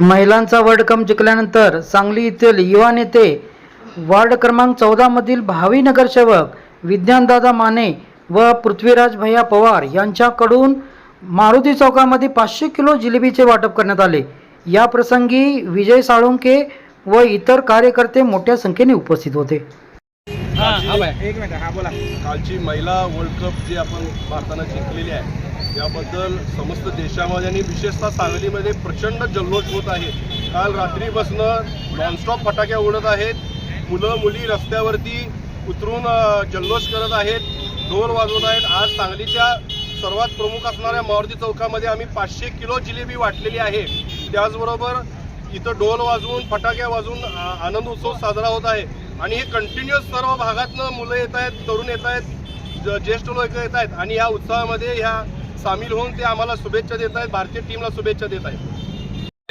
महिलांचा world cup जिंकल्यानंतर सांगली येथील युवा नेते वार्ड क्रमांक चौदामधील भावी नगरसेवक विज्ञानदादा माने व पृथ्वीराज भैया पवार यांच्याकडून मारुती चौकामध्ये पाचशे किलो जिलेबीचे वाटप करण्यात आले. या प्रसंगी विजय साळुंके व इतर कार्यकर्ते मोठ्या संख्येने उपस्थित होते. एक मिनिट हा बोला. कालची महिला वर्ल्ड कप जी आपण भारतानं जिंकलेली आहे याबद्दल समस्त देशामध्ये आणि विशेषतः सांगलीमध्ये प्रचंड जल्लोष होत आहे. काल रात्रीपासनं नॉनस्टॉप फटाक्या उडत आहेत मुलं मुली रस्त्यावरती उतरून जल्लोष करत आहेत ढोल वाजवत आहेत. आज सांगलीच्या सर्वात प्रमुख असणाऱ्या मारुती चौकामध्ये आम्ही पाचशे किलो जिलेबी वाटलेली आहे. त्याचबरोबर इथं ढोल वाजवून फटाक्या वाजवून आनंद उत्सव साजरा होत आहे. आणि हे कंटिन्युअस सर्व भागातनं मुलं येत आहेत तरुण येत आहेत ज- ज्येष्ठ लोक येत आहेत आणि या उत्सवामध्ये ह्या सामील होऊन ते आम्हाला शुभेच्छा देत आहेत भारतीय टीमला शुभेच्छा देत आहेत.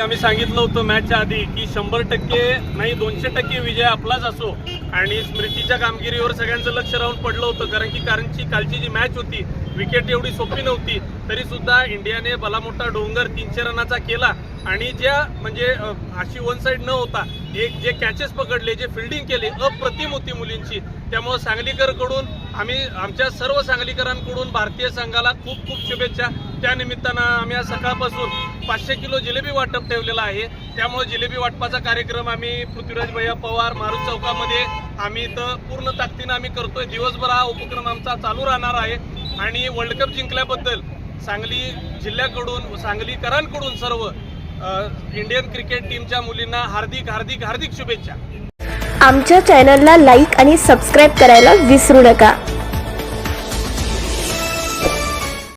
आम्ही सांगितलं होतं मॅचच्या आधी की शंभर टक्के नाही दोनशे टक्के विजय आपलाच असो. आणि स्मृतीच्या कामगिरीवर सगळ्यांचं लक्ष राहून पडलं होतं कारण की कारणची कालची जी मॅच होती विकेट एवढी सोपी नव्हती तरी सुद्धा इंडियाने भला मोठा डोंगर तीनशे रनाचा केला. आणि ज्या म्हणजे अशी वन साईड न होता एक जे कॅचेस पकडले जे फिल्डिंग केले अप्रतिम होती मुलींची. त्यामुळं सांगलीकरकडून आम्ही आमच्या सर्व सांगलीकरांकडून भारतीय संघाला खूप खूप शुभेच्छा. त्यानिमित्तानं आम्ही आज सकाळपासून पाचशे किलो जिलेबी वाटप ठेवलेला आहे. त्यामुळे जिलेबी वाटपाचा कार्यक्रम आम्ही पृथ्वीराज भैया पवार मारुत चौकामध्ये आम्ही इथं पूर्ण ताकदीनं आम्ही करतोय. दिवसभर हा उपक्रम आमचा चालू राहणार आहे. आणि वर्ल्ड कप जिंकल्याबद्दल सांगली जिल्ह्याकडून सांगलीकरांकडून सर्व इंडियन क्रिकेट टीमच्या मुलींना हार्दिक हार्दिक हार्दिक शुभेच्छा. आमच्या चॅनलला लाईक आणि सबस्क्राईब करायला विसरू नका.